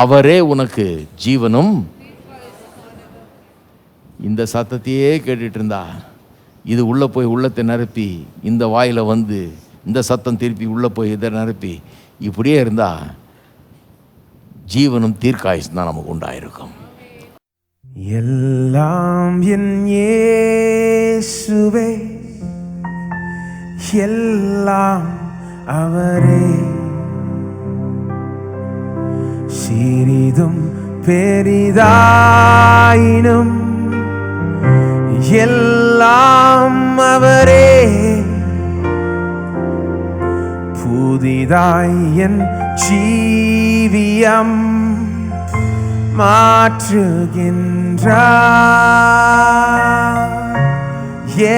அவரே உனக்கு ஜீவனும். இந்த சத்தத்தையே கேட்டுட்டு இருந்தா இது உள்ளே போய் உள்ளத்தை நிரப்பி இந்த வாயில் வந்து இந்த சத்தம் திருப்பி உள்ளே போய் இதை நிரப்பி இப்படியே இருந்தால் ஜீவனும் தீர்க்காயுசு தான் நமக்கு உண்டாயிருக்கும். எல்லாம் என் ஏசுவே எல்லாம் அவரே. சிறிதும் பெரிதாயினும் எல்லாம் அவரே. புதிதாய் என் ஜீவியம் மாற்றுகின்றார்.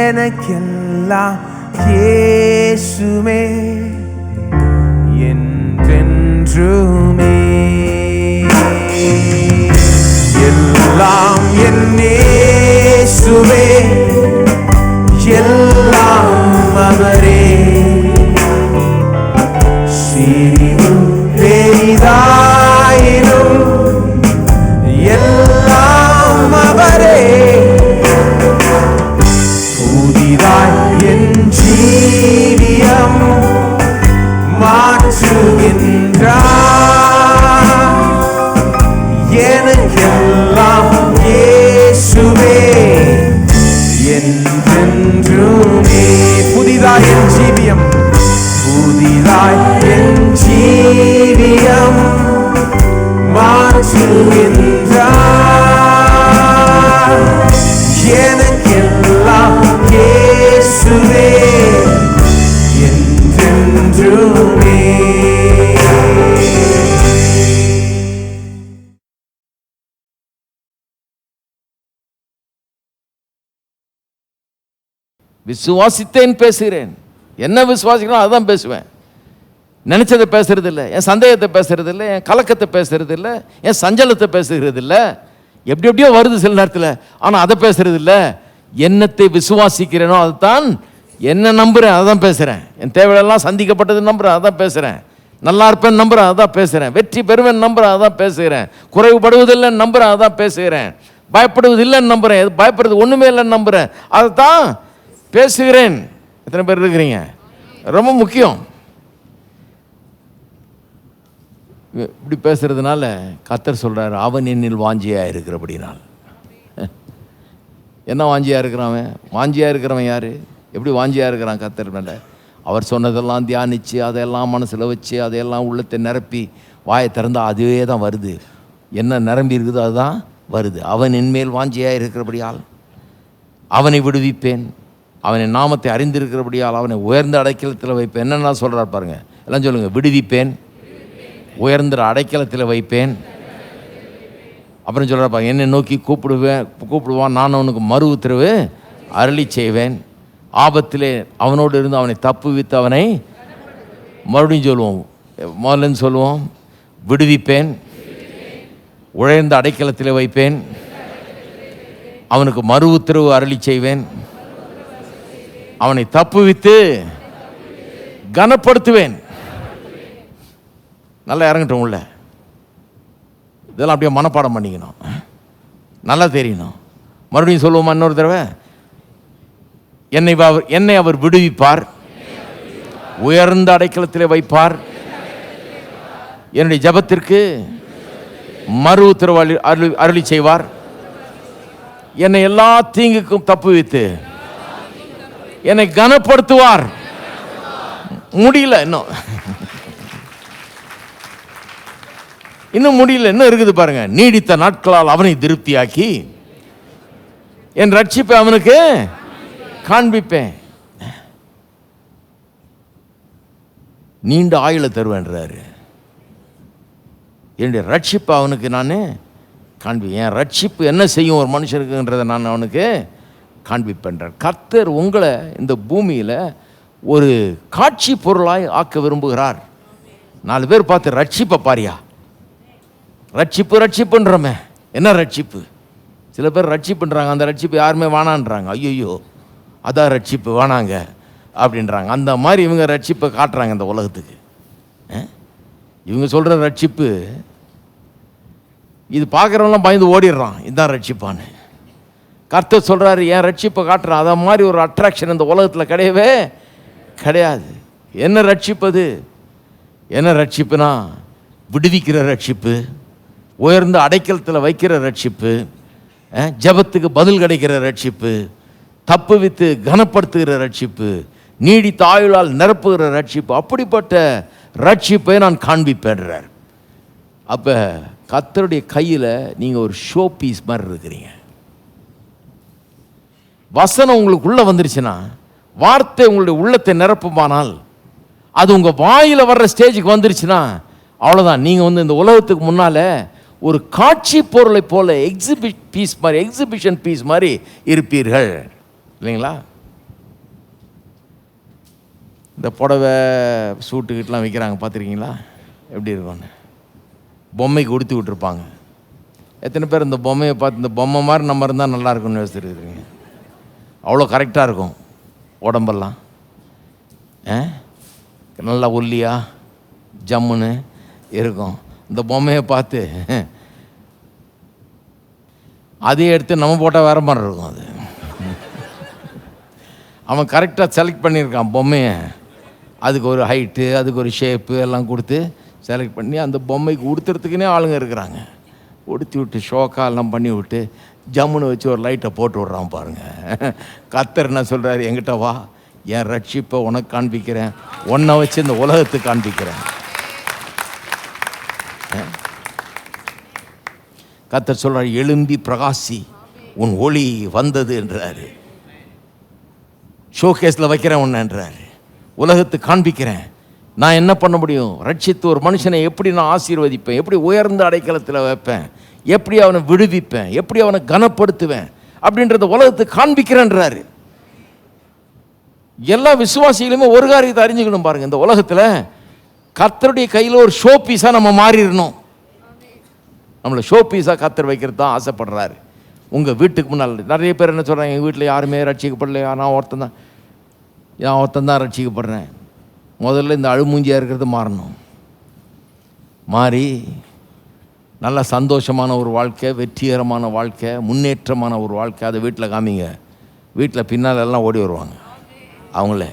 எனக்கெல்லாம் இயேசுமே என்றென்றுமே எல்லாம் என்னே விசுவாசித்தேன் பேசுகிறேன். என்ன விசுவாசிக்கிறோம் அதுதான் பேசுவேன். நினச்சதை பேசுறது இல்லை என் சந்தேகத்தை பேசுறது இல்லை என் கலக்கத்தை பேசுறது இல்லை என் சஞ்சலத்தை பேசுகிறது இல்லை எப்படி எப்படியோ வருது சில நேரத்தில் ஆனால் அதை பேசுறது இல்லை என்னத்தை விசுவாசிக்கிறேனோ அதுதான் என்ன அதை அதான் பேசுகிறேன் என் தேவையெல்லாம் சந்திக்கப்பட்டது நம்புகிறேன் அதான் பேசுகிறேன் நல்லா இருப்பேன் நம்புறேன் அதான் பேசுகிறேன் வெற்றி பெறுவேன் நம்புறேன் அதான் பேசுகிறேன். குறைவுபடுவதில்லைன்னு நம்புறேன் அதான் பேசுகிறேன். பயப்படுவது இல்லைன்னு நம்புறேன் பயப்படுறது ஒன்றுமே இல்லைன்னு நம்புகிறேன் அதை தான் பேசுகிறேன். எத்தனை பேர் இருக்கிறீங்க? ரொம்ப முக்கியம். இப்படி பேசுகிறதுனால கத்தர் சொல்கிறார் அவன் என்னில் வாஞ்சியா இருக்கிறபடினால் என்ன வாஞ்சியா இருக்கிறான் வாஞ்சியாக வாஞ்சியா இருக்கிறவன் யார்? எப்படி வாஞ்சியாக இருக்கிறான் கத்தர் மேல? அவர் சொன்னதெல்லாம் தியானித்து அதையெல்லாம் மனசில் வச்சு அதையெல்லாம் உள்ளத்தை நிரப்பி வாயை திறந்தால் அதுவே தான் வருது. என்ன நிரம்பி இருக்குதோ அதுதான் வருது. அவன் என்மேல் வாஞ்சியா இருக்கிறபடியால் அவனை விடுவிப்பேன். அவனை நாமத்தை அறிந்திருக்கிறபடியால் அவனை உயர்ந்த அடைக்கலத்தில் வைப்பேன். என்னென்ன சொல்கிறார் பாருங்கள் எல்லாம் சொல்லுங்கள் விடுவிப்பேன். உயர்ந்த அடைக்கலத்தில் வைப்பேன். அப்புறம் சொல்கிறார் பாருங்க. என்னை நோக்கி கூப்பிடுவேன் கூப்பிடுவான். நான் அவனுக்கு மறு உத்தரவு அருளி செய்வேன். ஆபத்திலே அவனோடு இருந்து அவனை தப்புவித்து அவனை மறுபடியும் சொல்லுவோம். முதல்லன்னு சொல்லுவோம். விடுவிப்பேன். உழைந்த அடைக்கலத்தில் வைப்பேன். அவனுக்கு மறு உத்தரவு அருளி செய்வேன். அவனை தப்புவித்து கனப்படுத்துவேன். நல்லா இறங்கட்டும் உள்ள. இதெல்லாம் அப்படியே மனப்பாடம் பண்ணிக்கணும். நல்லா தெரியணும். மறுபடியும் சொல்லுவோமா இன்னொரு தடவை? என்னை அவர் என்னை அவர் விடுவிப்பார். உயர்ந்த அடைக்கலத்திலே வைப்பார். என்னுடைய ஜபத்திற்கு மறு உத்தரவு அருளி- அருளி செய்வார். என்னை எல்லா தீங்குக்கும் தப்பு வைத்து என்னை கனப்படுத்துவார். முடியல இன்னும். இன்னும் முடியல இன்னும் இருக்குது பாருங்க. நீடித்த நாட்களால் அவனை திருப்தியாக்கி என் ரட்சிப்பை அவனுக்கு காண்பிப்பேன். நீண்ட ஆயுளை தருவேன்றாரு என்னுடைய ரட்சிப்பை அவனுக்கு நான் காண்பி என் ரட்சிப்பு என்ன செய்யும் ஒரு மனுஷனுக்குன்றதை நான் அவனுக்கு காண்பிப்பென்றார். கர்த்தர் உங்களை இந்த பூமியில் ஒரு காட்சி பொருளாய் ஆக்க விரும்புகிறார். நாலு பேர் பார்த்து ரட்சிப்பை பாரியா? ரட்சிப்பு ரட்சிப்புன்றமே. என்ன ரட்சிப்பு? சில பேர் ரட்சிப்புன்றாங்க அந்த ரட்சிப்பு யாருமே வேணான்றாங்க. ஐயோ அதான் ரட்சிப்பு வேணாங்க அப்படின்றாங்க. அந்த மாதிரி இவங்க ரட்சிப்பை காட்டுறாங்க இந்த உலகத்துக்கு. இவங்க சொல்கிற ரட்சிப்பு இது பார்க்குறவங்களாம் பயந்து ஓடிடுறான். இதுதான் ரட்சிப்பான்னு. கர்த்தர் சொல்கிறாரு என் ரட்சிப்பை காட்டுறேன். அதை மாதிரி ஒரு அட்ராக்ஷன் இந்த உலகத்தில் கிடையவே கிடையாது. என்ன ரட்சிப்பது என்ன ரட்சிப்புனா விடுவிக்கிற ரட்சிப்பு உயர்ந்த அடைக்கலத்தில் வைக்கிற ரட்சிப்பு ஜபத்துக்கு ஜெபத்துக்கு பதில் கிடைக்கிற ரட்சிப்பு தப்பு வித்து கனப்படுத்துகிற ரட்சிப்பு நீடி தாயுளால் நிரப்புகிற ரட்சிப்பு அப்படிப்பட்ட ரட்சிப்பை நான் காண்பிப்பேன்றார். அப்போ கத்தருடைய கையில் நீங்கள் ஒரு ஷோ பீஸ் மாதிரி இருக்கிறீங்க. வசனம் உங்களுக்குள்ளே வந்துருச்சுன்னா வார்த்தை உங்களுடைய உள்ளத்தை நிரப்புமானால் அது உங்கள் வாயில் வர்ற ஸ்டேஜுக்கு வந்துருச்சுன்னா அவ்வளோதான் நீங்கள் வந்து இந்த உலகத்துக்கு முன்னால் ஒரு காட்சி பொருளை போல எக்ஸிபி பீஸ் மாதிரி எக்ஸிபிஷன் பீஸ் மாதிரி இருப்பீர்கள். இல்லைங்களா? இந்த புடவை சூட்டுக்கிட்டலாம் விற்கிறாங்க பார்த்துருக்கீங்களா? எப்படி இருக்கும்னு. பொம்மைக்கு உடுத்தி விட்டுருப்பாங்க. எத்தனை பேர் இந்த பொம்மையை பார்த்து இந்த பொம்மை மாதிரி நம்ம இருந்தால் நல்லா இருக்கும்னு யோசிச்சிருக்கிறீங்க அவ்வளோ கரெக்டாக இருக்கும் உடம்பெல்லாம். ஆ? நல்லா ஒல்லியா ஜம்முன்னு இருக்கும். இந்த பொம்மையை பார்த்து அதையே எடுத்து நம்ம போட்டால் வேற மாதிரி இருக்கும் அது. அவன் கரெக்டாக செலக்ட் பண்ணியிருக்கான் பொம்மையை. அதுக்கு ஒரு ஹைட்டு அதுக்கு ஒரு ஷேப்பு எல்லாம் கொடுத்து செலக்ட் பண்ணி அந்த பொம்மைக்கு உடுத்துறதுக்குனே ஆளுங்க இருக்கிறாங்க. கொடுத்து விட்டு ஷோக்கா எல்லாம் பண்ணி விட்டு ஜம்முன்னு வச்சு ஒரு லைட்டை போட்டு விட்றான் பாருங்கள் கத்தர் என்ன சொல்கிறாரு என்கிட்ட வா. என் ரட்சிப்பை உனக்கு காண்பிக்கிறேன். உன்னை வச்சு இந்த உலகத்துக்கு காண்பிக்கிறேன். கத்தர் சொல்கிறார் எழும்பி பிரகாசி உன் ஒளி வந்தது என்றாரு. ஷோகேஸில் வைக்கிறேன் உன்னன்றார் உலகத்துக்கு காண்பிக்கிறேன். நான் என்ன பண்ண முடியும்? ரட்சித்து ஒரு மனுஷனை எப்படி நான் ஆசீர்வதிப்பேன்? எப்படி உயர்ந்த அடைக்கலத்தில் வைப்பேன்? எப்படி அவனை விடுவிப்பேன்? எப்படி அவனை கனப்படுத்துவேன்? அப்படின்றத உலகத்துக்கு காண்பிக்கிறேன்றாரு. எல்லா விசுவாசிகளுமே ஒரு காரியத்தை அறிஞ்சுக்கணும் பாருங்க. இந்த உலகத்தில் கத்தருடைய கையில் ஒரு ஷோ பீஸாக நம்ம மாறிடணும். நம்மளை ஷோ பீஸாக கத்தர் வைக்கிறது தான் ஆசைப்படுறாரு. உங்கள் வீட்டுக்கு முன்னால் நிறைய பேர் என்ன சொல்கிறாங்க எங்கள் வீட்டில் யாருமே ரட்சிக்கப்படலையா? நான் ஒருத்தன் தான் நான் ஒருத்தன் தான் ரட்சிக்கப்படுறேன். முதல்ல இந்த அழுமூஞ்சியாக இருக்கிறது மாறணும். மாறி நல்ல சந்தோஷமான ஒரு வாழ்க்கை வெற்றிகரமான வாழ்க்கை முன்னேற்றமான ஒரு வாழ்க்கை அதை வீட்டில் காமிங்க. வீட்டில் பின்னால் எல்லாம் ஓடி வருவாங்க. அவங்களே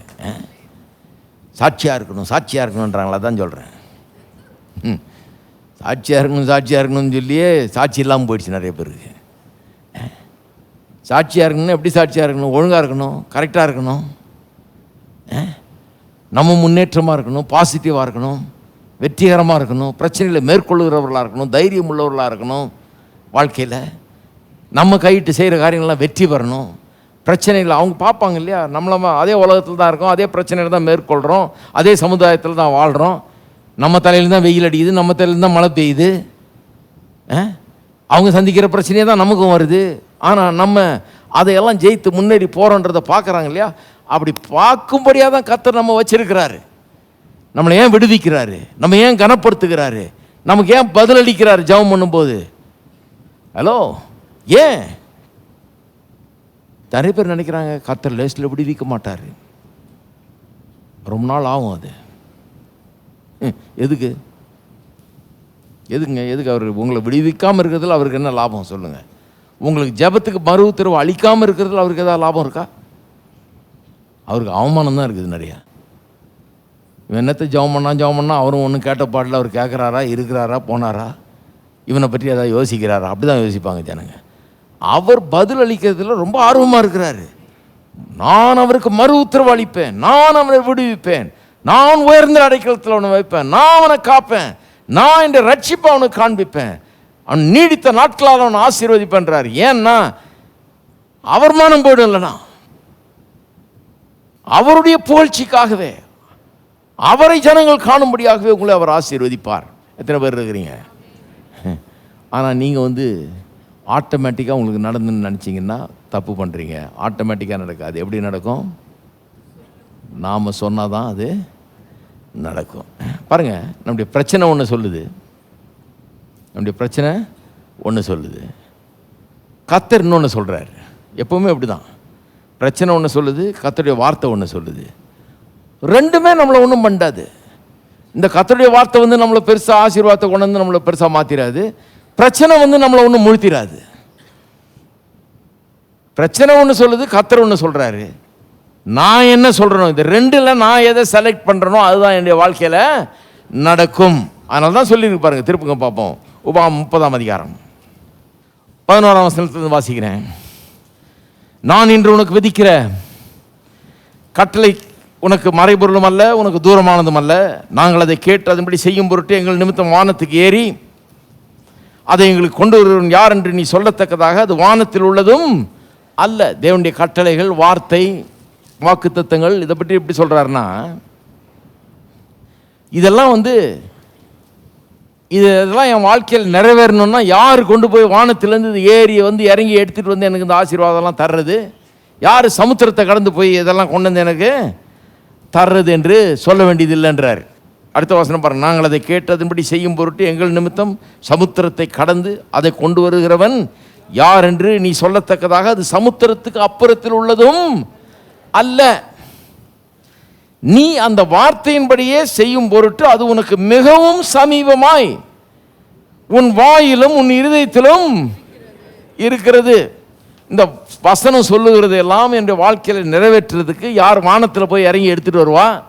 சாட்சியாக இருக்கணும் சாட்சியாக இருக்கணுன்றாங்களா தான் சொல்கிறேன் ம். சாட்சியாக இருக்கணும் சாட்சியாக இருக்கணும்னு சொல்லியே சாட்சி இல்லாமல் போயிடுச்சு நிறைய பேருக்கு. சாட்சியாக இருக்கணும்னா எப்படி சாட்சியாக இருக்கணும்? ஒழுங்காக இருக்கணும் கரெக்டாக இருக்கணும். அஹ். நம்ம முன்னேற்றமாக இருக்கணும் பாசிட்டிவாக இருக்கணும் வெற்றிகரமாக இருக்கணும் பிரச்சனைகளை மேற்கொள்ளுகிறவர்களாக இருக்கணும் தைரியம் உள்ளவர்களாக இருக்கணும். வாழ்க்கையில் நம்ம கையிட்டு செய்கிற காரியங்கள்லாம் வெற்றி பெறணும். பிரச்சனைகள் அவங்க பார்ப்பாங்க இல்லையா? நம்மள அதே உலகத்தில் தான் இருக்கோம் அதே பிரச்சனையில் தான் மேற்கொள்கிறோம் அதே சமுதாயத்தில் தான் வாழ்கிறோம் நம்ம தலையில் தான் வெயில் அடிக்குது நம்ம தலையில் தான் மழை பெய்யுது. அவங்க சந்திக்கிற பிரச்சனையே தான் நமக்கும் வருது. ஆனால் நம்ம அதையெல்லாம் ஜெயித்து முன்னேறி போகிறோன்றதை பார்க்குறாங்க இல்லையா? அப்படி பார்க்கும்படியாக தான் கத்தர் நம்ம வச்சிருக்கிறாரு. நம்மளை ஏன் விடுவிக்கிறாரு? நம்ம ஏன் கனப்படுத்துகிறாரு? நமக்கு ஏன் பதிலளிக்கிறாரு ஜெபம் பண்ணும்போது? ஹலோ ஏன்? நிறைய பேர் நினைக்கிறாங்க கத்தர் லேஸில் விடுவிக்க மாட்டார். ரொம்ப நாள் ஆகும் அது. ம், எதுக்கு? எதுக்குங்க? எதுக்கு அவர் உங்களை விடுவிக்காமல் இருக்கிறதுல அவருக்கு என்ன லாபம்? சொல்லுங்கள் உங்களுக்கு ஜெபத்துக்கு மறு உத்தரவு அளிக்காமல் இருக்கிறதுல அவருக்கு எதாவது லாபம் இருக்கா? அவருக்கு அவமானம் தான் இருக்குது நிறையா. இவன் என்னத்தை ஜவம் பண்ணா ஜவம் பண்ணா அவரும் ஒன்றும் கேட்ட பாட்டில் அவர் கேட்குறாரா இருக்கிறாரா போனாரா? இவனை பற்றி ஏதாவது யோசிக்கிறாரா? அப்படி தான் யோசிப்பாங்க ஜனங்க. அவர் பதில் அளிக்கிறதுல ரொம்ப ஆர்வமாக இருக்கிறாரு. நான் அவருக்கு மறு உத்தரவு அளிப்பேன். நான் அவனை விடுவிப்பேன். நான் உயர்ந்த அடைக்கலத்தில் அவனை வைப்பேன். நான் அவனை காப்பேன். நான் இந்த ரட்சிப்பை அவனுக்கு காண்பிப்பேன். அவன் நீடித்த நாட்களால் அவனை ஆசீர்வதிப்பேன்றார் ஏன்னா அவர் மானம் போயிடும் இல்லைனா அவருடைய புகழ்ச்சிக்காகவே அவரை ஜனங்கள் காணும்படியாகவே உங்களை அவர் ஆசீர்வதிப்பார். எத்தனை பேர் இருக்கிறீங்க? ஆனால் நீங்கள் வந்து ஆட்டோமேட்டிக்காக உங்களுக்கு நடந்துன்னு நினச்சிங்கன்னா தப்பு பண்ணுறீங்க ஆட்டோமேட்டிக்காக நடக்காது. எப்படி நடக்கும்? நாம் சொன்னால் தான் அது நடக்கும். பாருங்கள் நம்முடைய பிரச்சனை ஒன்று சொல்லுது. நம்முடைய பிரச்சனை ஒன்று சொல்லுது. கத்தர் இன்னொன்று சொல்கிறார் எப்போவுமே அப்படி தான் பிரச்சனை ஒன்று சொல்லுது கத்தருடைய வார்த்தை ஒன்று சொல்லுது. ரெண்டுமே நம்மளை ஒன்றும் பண்ணாது. இந்த கத்தருடைய வார்த்தை வந்து நம்மளை பெருசாக ஆசீர்வாதத்தை கொண்டு வந்து நம்மளை பெருசாக மாற்றிடாது பிரச்சனை வந்து நம்மளை ஒன்றும் முழுத்திராது. பிரச்சனை ஒன்று சொல்லுது கத்தர் ஒன்று சொல்கிறாரு நான் என்ன சொல்கிறேனோ இந்த ரெண்டில் நான் எதை செலக்ட் பண்ணுறனோ அதுதான் என்னுடைய வாழ்க்கையில் நடக்கும். அதனால தான் சொல்லியிருக்கு பாருங்கள் திருப்புங்க பார்ப்போம். உபாம் முப்பதாம் அதிகாரம். பதினோராம் வசனத்துலேருந்து வாசிக்கிறேன். நான் இன்று உனக்கு விதிக்கிற கட்டளை உனக்கு மறைபொருளும் அல்ல உனக்கு தூரமானதும் அல்ல. நாங்கள் அதை கேட்டு அதன்படி செய்யும் பொருட்டு எங்கள் நிமித்தம் வானத்துக்கு ஏறி அதை எங்களுக்கு கொண்டு வருவன் யார் என்று நீ சொல்லத்தக்கதாக அது வானத்தில் உள்ளதும் அல்ல. தேவனுடைய கட்டளைகள் வார்த்தை வாக்குத்தத்தங்கள் இதை பற்றி எப்படி சொல்கிறாருன்னா இதெல்லாம் வந்து இது இதெல்லாம் என் வாழ்க்கையில் நிறைவேறணும்னா யார் கொண்டு போய் வானத்திலேருந்து இது ஏறி வந்து இறங்கி எடுத்துகிட்டு வந்து எனக்கு இந்த ஆசீர்வாதம்லாம் தர்றது? யார் சமுத்திரத்தை கடந்து போய் இதெல்லாம் கொண்டு வந்து எனக்கு தர்றது என்று சொல்ல வேண்டியது இல்லைன்றார். அடுத்த வசனம் பாருங்க. நாங்கள் அதை கேட்டதன்படி செய்யும் பொருட்டு எங்கள் நிமித்தம் சமுத்திரத்தை கடந்து அதை கொண்டு வருகிறவன் யார் என்று நீ சொல்லத்தக்கதாக அது சமுத்திரத்துக்கு அப்புறத்தில் உள்ளதும் அல்ல. நீ அந்த வார்த்தையின்படியே செய்யும் பொருட்டு அது உனக்கு மிகவும் சமீபமாய் உன் வாயிலும் உன் இருதயத்திலும் இருக்கிறது. இந்த வசனம் சொல்லுகிறது எல்லாம் என் வாழ்க்கையில் நிறைவேற்றுறதுக்கு யார் வானத்தில் போய் இறங்கி எடுத்துகிட்டு வருவா?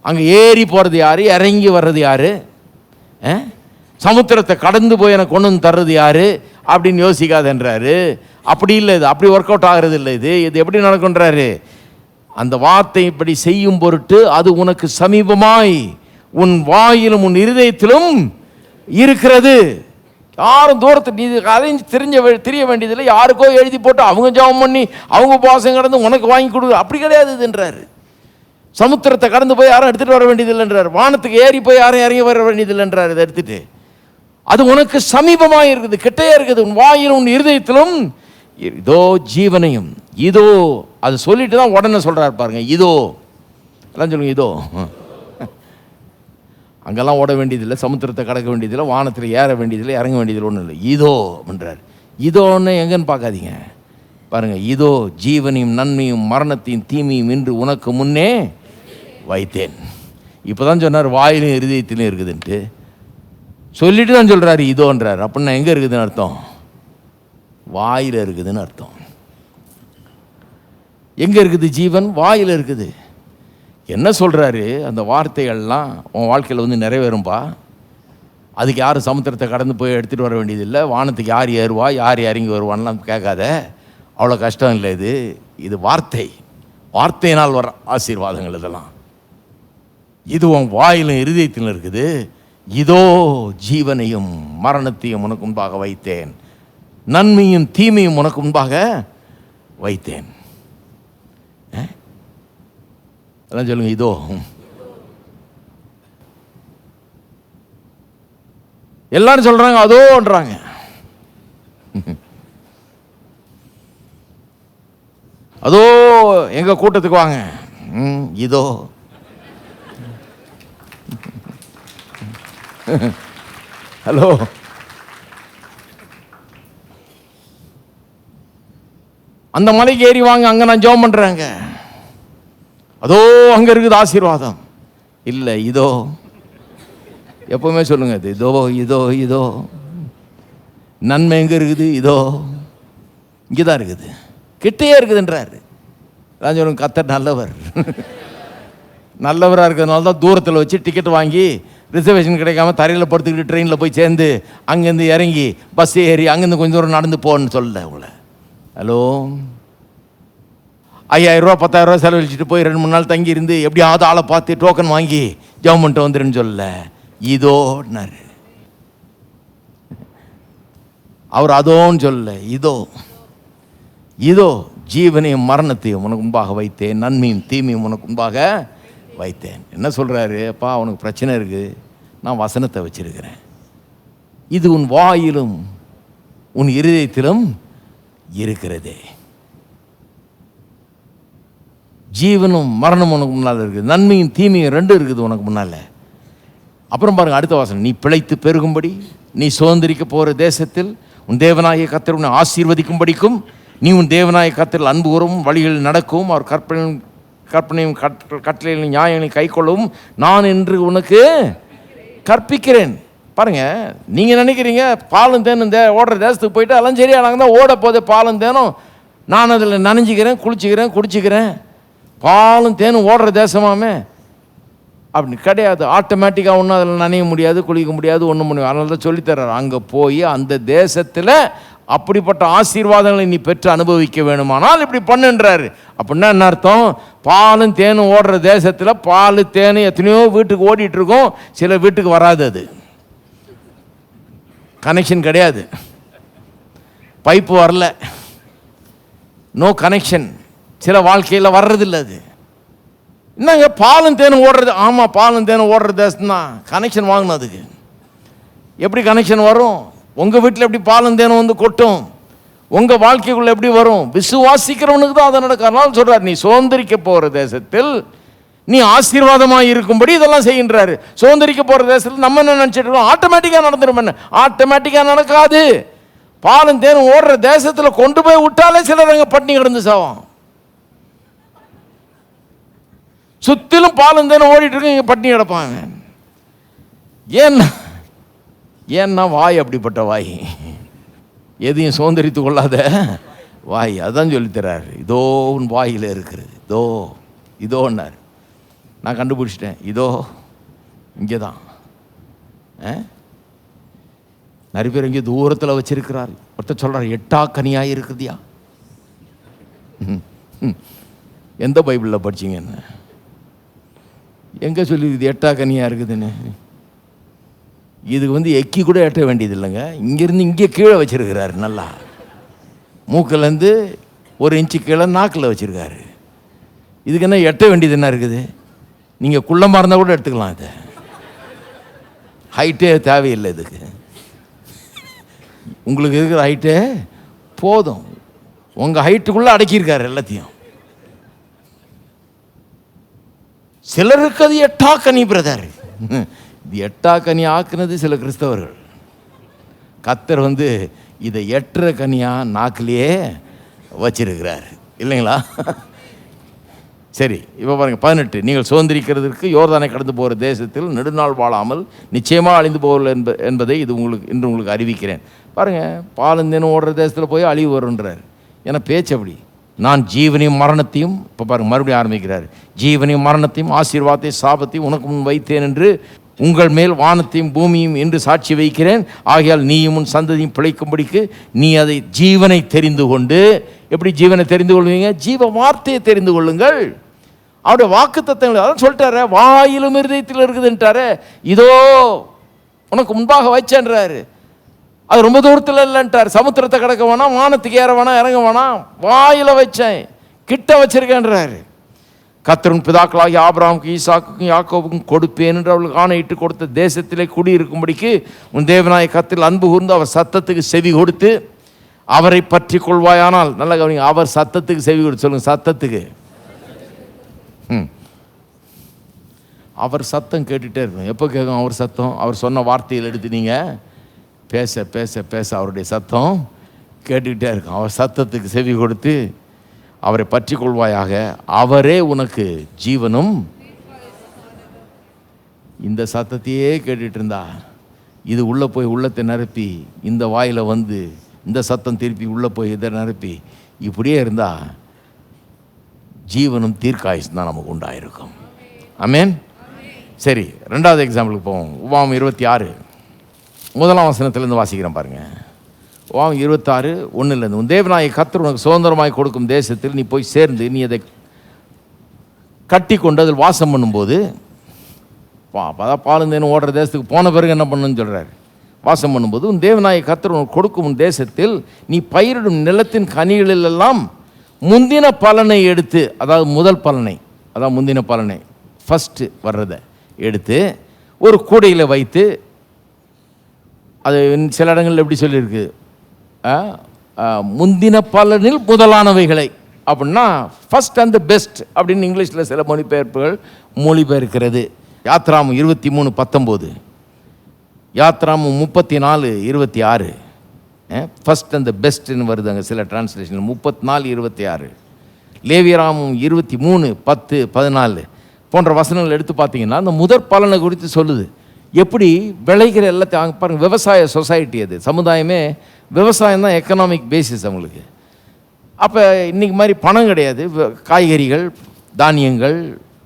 அங்கே ஏறி போகிறது யார்? இறங்கி வர்றது யார்? சமுத்திரத்தை கடந்து போய் எனக்கு கொண்டு வந்து தர்றது யார்? அப்படின்னு யோசிக்காதன்றாரு. அப்படி இல்லை இது. அப்படி ஒர்க் அவுட் ஆகிறது இல்லை இது. இது எப்படி நடக்குன்றாரு அந்த வார்த்தை இப்படி செய்யும் பொருட்டு அது உனக்கு சமீபமாய் உன் வாயிலும் உன் இருதயத்திலும் இருக்கிறது. யாரும் தூரத்து நீ இது அலைஞ்சு தெரிஞ்ச வே- தெரிய வேண்டியதில்லை. யாருக்கோ எழுதி போட்டு அவங்க ஜெபம் பண்ணி அவங்க பாசம் கடந்து உனக்கு வாங்கி கொடு. அப்படி கிடையாது இதுன்றாரு சமுத்திரத்தை கடந்து போய் யாரும் எடுத்துகிட்டு வர வேண்டியதில்லைன்றார் வானத்துக்கு ஏறி போய் யாரும் இறங்கி வர வேண்டியதில்லைன்றார் இதை எடுத்துட்டு. அது உனக்கு சமீபமாக இருக்குது கிட்டையே இருக்குது. உன் வாயிலும் உன் இருதயத்திலும் இதோ ஜீவனையும் இதோ அது சொல்லிட்டு தான் உடனே சொல்கிறாரு பாருங்க இதோ. எல்லாம் சொல்லுங்க இதோ. அங்கெல்லாம் ஓட வேண்டியதில்லை சமுத்திரத்தை கடக்க வேண்டியதில்லை வானத்தில் ஏற வேண்டியதில்லை இறங்க வேண்டியதில்லை ஒன்றும் இல்லை. இதோ அப்படின்றார் இதோன்னு எங்கன்னு பார்க்காதீங்க. பாருங்க இதோ ஜீவனையும் நன்மையும் மரணத்தையும் தீமையும் இன்று உனக்கு முன்னே வைத்தேன். இப்போ தான் சொன்னார் வாயிலும் இருதயத்திலும் இருக்குதுன்ட்டு. சொல்லிட்டு தான் சொல்கிறாரு இதோன்றார். அப்படின்னா எங்கே இருக்குதுன்னு அர்த்தம்? வாயில் இருக்குதுன்னு அர்த்தம். எங்கே இருக்குது ஜீவன்? வாயில் இருக்குது. என்ன சொல்கிறாரு அந்த வார்த்தைகள்லாம் உன் வாழ்க்கையில் வந்து நிறைவேறும்பா. அதுக்கு யார் சமுத்திரத்தை கடந்து போய் எடுத்துகிட்டு வர வேண்டியதில்லை. வானத்துக்கு யார் ஏறுவா? யார் இறங்கி வருவான்லாம் கேட்காத. அவ்வளோ கஷ்டம் இல்லை இது. இது வார்த்தை. வார்த்தையினால் வர ஆசீர்வாதங்கள் இதெல்லாம். இது உன் வாயிலும் இருதயத்திலும் இருக்குது. இதோ ஜீவனையும் மரணத்தையும் உனக்கு முன்பாக வைத்தேன். நன்மையும் தீமையும் உனக்கு முன்பாக வைத்தேன். எல்லாம் சொல்லுங்க இதோ. எல்லாரும் சொல்றாங்க அதோன்றாங்க. அதோ எங்க கூட்டத்துக்கு வாங்க. ம், இதோ. ஹலோ. அந்த மலைக்கு ஏறி வாங்க அங்க நான் ஜெபம் பண்ணுறேங்க அதோ அங்க இருக்குது ஆசீர்வாதம். இல்லை இதோ. எப்பவுமே சொல்லுங்க இது இதோ இதோ இதோ. நன்மை எங்க இருக்குது? இதோ. இங்கே தான் இருக்குது. கிட்டேயே இருக்குதுன்றாரு. நான் சொல்லுங்க கத்தர் நல்லவர். நல்லவராக இருக்கிறதுனால தான் தூரத்தில் வச்சு டிக்கெட் வாங்கி ரிசர்வேஷன் கிடைக்காம தரையில் படுத்துக்கிட்டு ட்ரெயினில் போய் சேர்ந்து அங்கேருந்து இறங்கி பஸ் ஏறி அங்கேருந்து கொஞ்சம் தூரம் நடந்து போன்னு சொல்லல உங்களை ஹலோ ஐயாயிரம் ரூபா பத்தாயிரம் ரூபா செலவழிச்சிட்டு போய் ரெண்டு மூணு நாள் தங்கி இருந்து எப்படியாவது ஆளை பார்த்து டோக்கன் வாங்கி ஜெபம் வந்துருன்னு சொல்லல. இதோன்னாரு அவர் அதோன்னு சொல்லல. இதோ. இதோ ஜீவனையும் மரணத்தையும் உனக்கு முன்பாக வைத்தேன். நன்மையும் தீமையும் உனக்கு முன்பாக வைத்தேன். என்ன சொல்கிறாரு அப்பா உனக்கு பிரச்சனை இருக்குது நான் வசனத்தை வச்சிருக்கிறேன். இது உன் வாயிலும் உன் இருதயத்திலும் இருக்கிறதே. ஜீவனும் மரணமும் உனக்கு முன்னால் இருக்குது. நன்மையும் தீமையும் ரெண்டும் இருக்குது உனக்கு முன்னால். அப்புறம் பாருங்கள் அடுத்த வாசனம். நீ பிழைத்து பெருகும்படி நீ சுதந்திரிக்க போகிற தேசத்தில் உன் தேவநாயக கத்தர் உன்னை ஆசீர்வதிக்கும்படிக்கும் நீ உன் தேவநாயக கத்தரில் அன்பு கூறவும் வழிகளில் நடக்கவும் அவர் கற்பனையும் கற்பனையும் கட் கட்டளையும் நியாயங்களையும் கைக்கொள்ளவும் நான் என்று உனக்கு கற்பிக்கிறேன். பாருங்கள் நீங்கள் நினைக்கிறீங்க பாலும் தேனும் தே ஓடுற தேசத்துக்கு போயிட்டு அதெல்லாம் சரியா நாங்கள் தான் ஓட போதே பாலும் தேனும். நான் அதில் நனைஞ்சிக்கிறேன் குளிச்சிக்கிறேன் குடிச்சிக்கிறேன். பாலும் தேனும் ஓடுற தேசமாமே. அப்படி கிடையாது. ஆட்டோமேட்டிக்காக ஒன்றும் அதில் நனைய முடியாது குளிக்க முடியாது ஒன்றும் முடியாது. அதனால தான் சொல்லித்தர்றாரு அங்கே போய் அந்த தேசத்தில் அப்படிப்பட்ட ஆசீர்வாதங்களை நீ பெற்று அனுபவிக்க வேணுமானால் இப்படி பண்ணுன்றாரு. அப்படின்னா என்ன அர்த்தம்? பாலும் தேனும் ஓடுற தேசத்தில் பால் தேன் எத்தனையோ வீட்டுக்கு ஓடிட்டுருக்கோம் சில வீட்டுக்கு வராது அது. கனெக்ஷன் கிடையாது. பைப்பு வரல. நோ கனெக்ஷன் சில வாழ்க்கையில் வர்றதில்ல அது. என்னங்க பாலும் தேனும் ஓடுறது? ஆமாம் பாலும் தேனும் ஓடுற தேசம் தான் கனெக்ஷன் வாங்கணும் அதுக்கு. எப்படி கனெக்ஷன் வரும்? உங்கள் வீட்டில் எப்படி பாலும் தேனும் வந்து கொட்டும்? உங்கள் வாழ்க்கைக்குள்ளே எப்படி வரும்? விசுவாசிக்கிறவனுக்கு தான் அதை நடக்கும். அதனால சொல்கிறார் நீ சுதந்திரிக்க போகிற தேசத்தில் நீ ஆசீர்வாதமாக இருக்கும்படி இதெல்லாம் செய்கின்றாரு. சுதந்திரிக்க போகிற தேசத்தில் நம்ம என்ன நினச்சிட்டு இருக்கோம்? ஆட்டோமேட்டிக்காக நடந்துடும் என்ன? ஆட்டோமேட்டிக்காக நடக்காது. பாலும் தேனும் ஓடுற தேசத்தில் கொண்டு போய் விட்டாலே சிலர் அங்கே பட்டினி கிடந்து சாவான் சுத்திலும் பாலும் தேனும் ஓடிட்டு இருக்கு இங்கே பட்டினி கிடப்பாங்க ஏன்னா ஏன்னா வாய் அப்படிப்பட்ட வாய். எதையும் சுதந்திரித்து கொள்ளாத வாய். அதான் சொல்லித்தராரு. இதோ உன் வாயில் இருக்கிறது. இதோ இதோன்னார். நான் கண்டுபிடிச்சிட்டேன். இதோ இங்கே தான் நிறைய பேர் இங்கே தூரத்தில் வச்சிருக்கிறார். ஒருத்தர் சொல்கிறார் எட்டா கனியாக இருக்குதியா? ம், ம். எந்த பைபிளில் படிச்சீங்கன்னு எங்கே சொல்லியிருக்குது எட்டா கனியாக இருக்குதுன்னு? இதுக்கு வந்து எக்கி கூட எட்ட வேண்டியது இல்லைங்க இங்கேருந்து இங்கே கீழே வச்சிருக்கிறாரு நல்லா. மூக்கிலேருந்து ஒரு இன்ச்சு கீழே நாக்கில் வச்சிருக்காரு. இதுக்கு என்ன எட்ட வேண்டியது என்ன இருக்குது? நீங்கள் குள்ளமாக இருந்தால் கூட எடுத்துக்கலாம் இதை. ஹைட்டே தேவையில்லை இதுக்கு. உங்களுக்கு இருக்கிற ஹைட்டே போதும். உங்கள் ஹைட்டுக்குள்ளே அடக்கியிருக்காரு எல்லாத்தையும். சிலருக்கு அது எட்டா கனி பிரதர் இது எட்டா கனி ஆக்குனது சில கிறிஸ்தவர்கள். கத்தர் வந்து இதை எட்டுற கனியா நாக்கிலேயே வச்சிருக்கிறார். இல்லைங்களா? சரி இப்போ பாருங்கள் பதினெட்டு. நீங்கள் சுதந்திரிக்கிறதுக்கு யோர்தானை கடந்து போகிற தேசத்தில் நெடுநாள் வாழாமல் நிச்சயமாக அழிந்து போகல என்ப என்பதை இது உங்களுக்கு இன்று உங்களுக்கு அறிவிக்கிறேன். பாருங்கள் பாலந்தேனும் ஓடுற தேசத்தில் போய் அழிவு வருன்றார் ஏன்னா பேச்சு அப்படி. நான் ஜீவனையும் மரணத்தையும் இப்போ பாருங்க மறுபடியும் ஆரம்பிக்கிறார். ஜீவனையும் மரணத்தையும் ஆசீர்வாதத்தையும் சாபத்தையும் உனக்கு முன் வைத்தேன் என்று உங்கள் மேல் வானத்தையும் பூமியும் என்று சாட்சி வைக்கிறேன். ஆகையால் நீயும் உன் சந்ததியும் பிழைக்கும்படிக்கு நீ அதை ஜீவனை தெரிந்து கொண்டு எப்படி ஜீவனை தெரிந்து கொள்வீங்க? ஜீவ வார்த்தையை தெரிந்து கொள்ளுங்கள். அவருடைய வாக்கு தத்தங்கள் அதான் சொல்லிட்டாரு வாயிலும் இருதயத்தில் இருக்குதுன்ட்டாரு. இதோ உனக்கு முன்பாக வச்சேன்றாரு. அது ரொம்ப தூரத்தில் இல்லைன்ட்டார். சமுத்திரத்தை கிடக்க வேணாம் வானத்துக்கு ஏற வேணாம் இறங்க வேணாம். வாயில் வச்சேன். கிட்ட வச்சிருக்கேன்றாரு. கத்தரின் பிதாக்களாகி ஆபராமுக்கு ஈசாக்குக்கும் யாக்கோவுக்கும் கொடுப்பேன் என்று அவளுக்கு ஆணையிட்டு கொடுத்த தேசத்திலே குடியிருக்கும்படிக்கு உன் தேவநாய கத்தில் அன்பு கூர்ந்து அவர் சத்தத்துக்கு செவி கொடுத்து அவரை பற்றி கொள்வாயானால் நல்ல கவனிங்க அவர் சத்தத்துக்கு செவி கொடுத்து சொல்லுங்க சத்தத்துக்கு. ம். அவர் சத்தம் கேட்டுகிட்டே இருக்கும் எப்போ கேட்கும்? அவர் சத்தம்? அவர் சொன்ன வார்த்தையில் எடுத்து நீங்கள் பேச பேச பேச அவருடைய சத்தம் கேட்டுக்கிட்டே இருக்கும். அவர் சத்தத்துக்கு செவி கொடுத்து அவரை பற்றி கொள்வாயாக. அவரே உனக்கு ஜீவனும். இந்த சத்தத்தையே கேட்டுட்டு இருந்தா. இது உள்ளே போய் உள்ளத்தை நிரப்பி இந்த வாயில் வந்து இந்த சத்தம் திருப்பி உள்ளே போய் இதை நிரப்பி இப்படியே இருந்தால் ஜீவனும் தீர்க்காயுஸ் தான் நமக்கு உண்டாயிருக்கும். அமேன் சரி ரெண்டாவது எக்ஸாம்பிளுக்கு போவோம். உபாம் இருபத்தி ஆறு. முதலாம் வசனத்திலேருந்து வாசிக்கிறேன் பாருங்கள் உபாம் இருபத்தாறு ஒன்றுலேருந்து உன் தேவனாய கத்தர் உனக்கு சுதந்திரமாய் கொடுக்கும் தேசத்தில் நீ போய் சேர்ந்து நீ அதை கட்டி கொண்டு அதில் வாசம் பண்ணும்போது பா அதான் பாலுந்தேன்னு ஓடுற தேசத்துக்கு போன பிறகு என்ன பண்ணுன்னு சொல்கிறார் வாசம் பண்ணும்போது உன் தேவனாய கத்தர் உனக்கு கொடுக்கும் உன் தேசத்தில் நீ பயிரிடும் நிலத்தின் கனிகளிலெல்லாம் முந்தின பலனை எடுத்து அதாவது முதல் பலனை அதாவது முந்தின பலனை ஃபஸ்ட்டு வர்றதை எடுத்து ஒரு கூடையில் வைத்து அது சில இடங்களில் எப்படி சொல்லியிருக்கு? ஆ, முந்தின பலனில் முதலானவைகளை. அப்படின்னா ஃபஸ்ட் அண்ட் பெஸ்ட் அப்படின்னு இங்கிலீஷில் சில மொழிபெயர்ப்புகள் மொழிபெயர்க்கிறது. யாத்ராமு இருபத்தி மூணு பத்தொம்போது யாத்ராமு முப்பத்தி நாலு இருபத்தி ஆறு ஃபஸ்ட் அண்ட் பெஸ்ட்னு வருது அங்கே சில டிரான்ஸ்லேஷன் முப்பத்தி நாலு இருபத்தி ஆறு லேவியராமும் இருபத்தி மூணு பத்து பதினாலு. போன்ற வசனங்கள் எடுத்து பார்த்தீங்கன்னா அந்த முதற் பலனை குறித்து சொல்லுது. எப்படி விளைகிற எல்லாத்தையும் பாருங்கள் பாருங்க விவசாய சொசைட்டி அது. சமுதாயமே விவசாயம் தான் எக்கனாமிக் பேசிஸ் அவங்களுக்கு. அப்போ இன்றைக்கி மாதிரி பணம் கிடையாது. காய்கறிகள் தானியங்கள்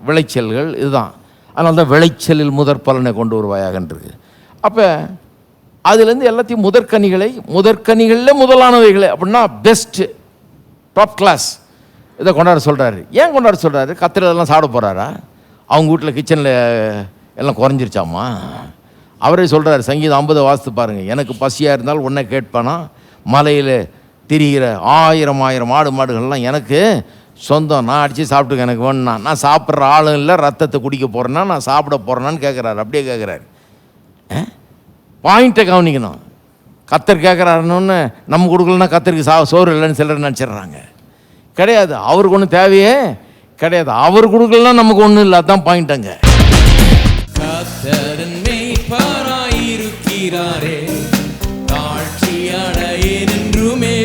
விளைச்சல்கள் இதுதான். அதனால தான் விளைச்சலில் முதற் பலனை கொண்டு வருவாயாகன்றது. அப்போ அதுலேருந்து எல்லாத்தையும் முதற்கனிகளை முதற்கனிகளில் முதலானவைகளை அப்படின்னா பெஸ்ட்டு டாப் கிளாஸ் இதை கொண்டாட சொல்கிறாரு ஏன் கொண்டாட சொல்கிறாரு கத்திரதெல்லாம் சாப்பிட போகிறாரா அவங்க வீட்டில் கிச்சனில் எல்லாம் குறைஞ்சிருச்சாமா அவரே சொல்கிறார் சங்கீதம் ஐம்பது வாஸ்து பாருங்கள் எனக்கு பசியாக இருந்தால் உன்னை கேட்பானா? மலையில் திரிகிற ஆயிரம் ஆயிரம் ஆடு மாடுகள்லாம் எனக்கு சொந்தம். நான் அடித்து சாப்பிட்டுக்க எனக்கு வேணும்னா. நான் சாப்பிட்ற ஆளும் இல்லை ரத்தத்தை குடிக்க போகிறேன்னா நான் சாப்பிட போகிறேன்னான்னு கேட்குறாரு அப்படியே கேட்குறாரு பாயிண்ட்டை கவனிக்கணும். கத்தர் கேட்குறாருன்னு நம்ம கொடுக்கலன்னா கத்தருக்கு சா சோறு இல்லைன்னு சிலர் நினச்சிடுறாங்க. கிடையாது. அவருக்கு ஒன்றும் தேவையே கிடையாது. அவர் கொடுக்கலன்னா நமக்கு ஒன்றும் இல்லை. அதான் பாயிண்ட்டுங்க கத்தரன் மெய்ப்பாராயிருக்கிறாரே தாழ்ச்சி அடையென்றுமே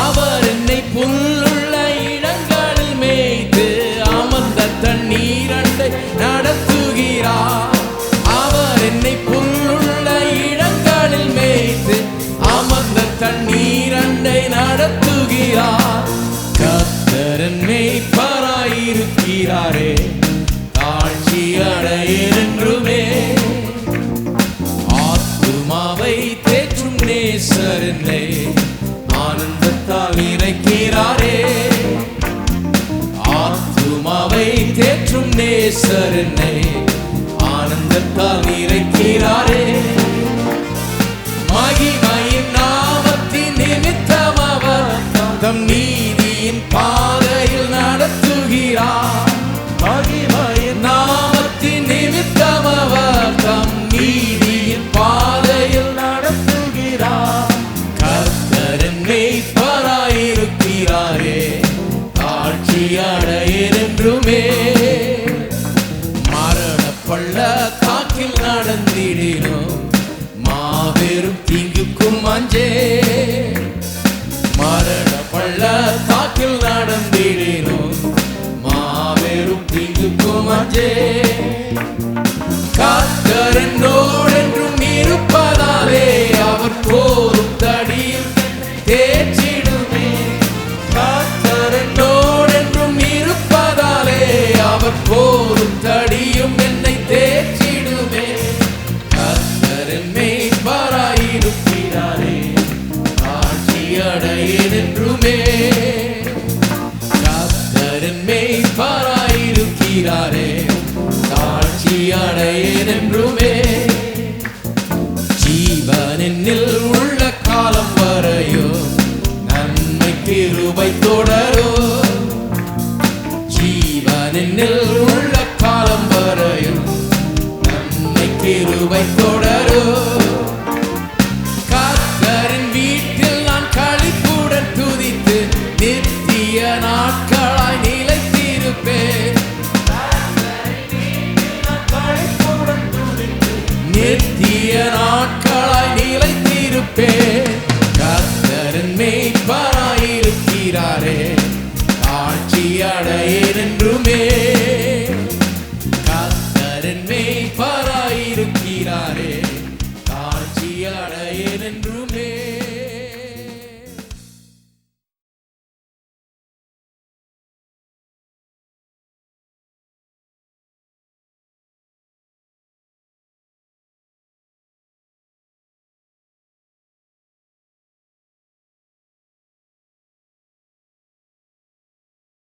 அவர் என்னை புல்லுள்ள இடங்களில் மேய்த்து அமர்ந்த தண்ணீரண்டை நடத்துகிறார். அவர் என்னை புல்லுள்ள இடங்களில் மேய்த்து அமர்ந்த தண்ணீரண்டை நடத்துகிறார். கத்தரன் மேய்ப்பராயிருக்கிறாரே the need. நாட்களாய் நிலைத்திருப்பேன். நித்திய நாட்களாய் நிலைத்திருப்பேன்.